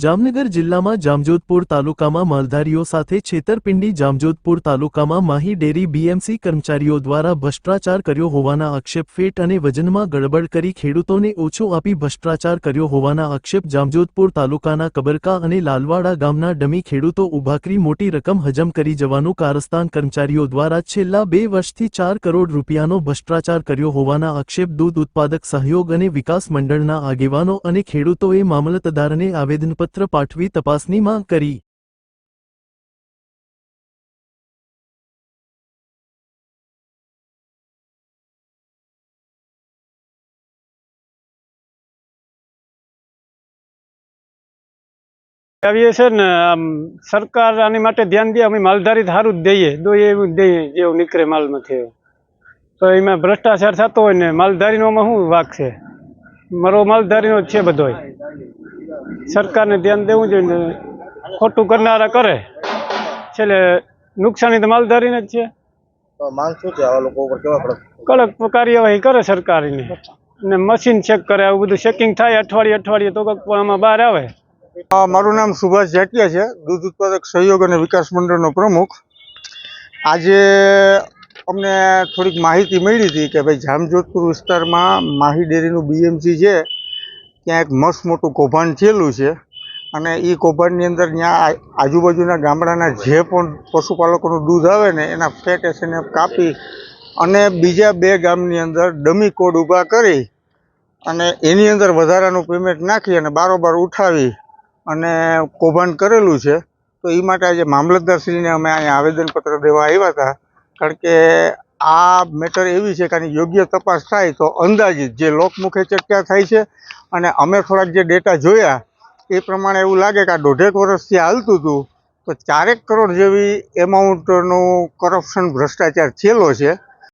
જામનગર જિલ્લામાં જામજોધપુર તાલુકામાં માલધારીઓ સાથે છેતરપિંડી, જામજોધપુર તાલુકામાં માહી ડેરી બીએમસી કર્મચારીઓ દ્વારા ભ્રષ્ટાચાર કર્યો હોવાના આક્ષેપ, ફેટ અને વજનમાં ગડબડ કરી ખેડૂતોને ઓછો આપી ભ્રષ્ટાચાર કર્યો હોવાના આક્ષેપ, જામજોધપુર તાલુકાના કબરકા અને લાલવાડા ગામના ડમી ખેડૂતો ઉભાકરી મોટી રકમ હજમ કરી જવાનું કારસ્તાન કર્મચારીઓ દ્વારા છેલ્લા બે વર્ષથી ચાર કરોડ રૂપિયાનો ભ્રષ્ટાચાર કર્યો હોવાના આક્ષેપ, દૂધ ઉત્પાદક સહયોગ અને વિકાસ મંડળના આગેવાનો અને ખેડૂતોએ મામલતદારને આવેદનપત્ર પાઠવી તપાસની માંગ કરી. આવીએ છે ને, આમ, સરકાર આની માટે ધ્યાન દે, અમે માલધારી સારું જ દઈએ દોઈએ એવું જ દઈએ જેવું નીકળે માલમાંથી તો એમાં ભ્રષ્ટાચાર થતો હોય ને માલધારીનોમાં શું વાક છે? મારો માલધારીનો જ છે બધોય. સરકારને ધ્યાન દેવું જોઈએ ને ખોટું કરનારા કરે. છેલ્લે નુકસાની તો માલધારીને જ છે. માંગ શું છે? આવા લોકો ઉપર કેવા કડક? કડક કાર્યવાહી કરે સરકારની. ને મશીન ચેક કરે આવું બધું ચેકિંગ થાય અઠવાડિયે અઠવાડિયે તો કંઈક પણ આમાં બહાર આવે. મારું નામ સુભાષ જાટિયા છે દૂધ ઉત્પાદક સહયોગ અને વિકાસ મંડળનો પ્રમુખ. આજે અમને થોડીક માહિતી મળી હતી કે ભાઈ જામજોધપુર વિસ્તારમાં માહી ડેરીનું બીએમસી છે ત્યાં એક મસ્ત મોટું કૌભાંડ થયેલું છે. અને એ કૌભાંડની અંદર ત્યાં આજુબાજુના ગામડાના જે પણ પશુપાલકોનું દૂધ આવે ને, એના ફેટ એસને કાપી અને બીજા બે ગામની અંદર ડમી કોડ ઊભા કરી અને એની અંદર વધારાનું પેમેન્ટ નાખી અને બારોબાર ઉઠાવી અને કૌભાંડ કરેલું છે. તો એ માટે આજે મામલતદારશ્રીને અમે અહીંયા આવેદનપત્ર દેવા આવ્યા હતા. કારણ કે આ મેટર એવી છે કે આની યોગ્ય તપાસ થાય તો અંદાજિત જે લોકમુખે ચર્ચા થાય છે અને અમે થોડાક જે ડેટા જોયા, એ પ્રમાણે એવું લાગે કે આ દોઢેક વર્ષથી હાલતું હતું, તો ચારેક કરોડ જેવી એમાઉન્ટનું કરપ્શન ભ્રષ્ટાચાર થયેલો છે.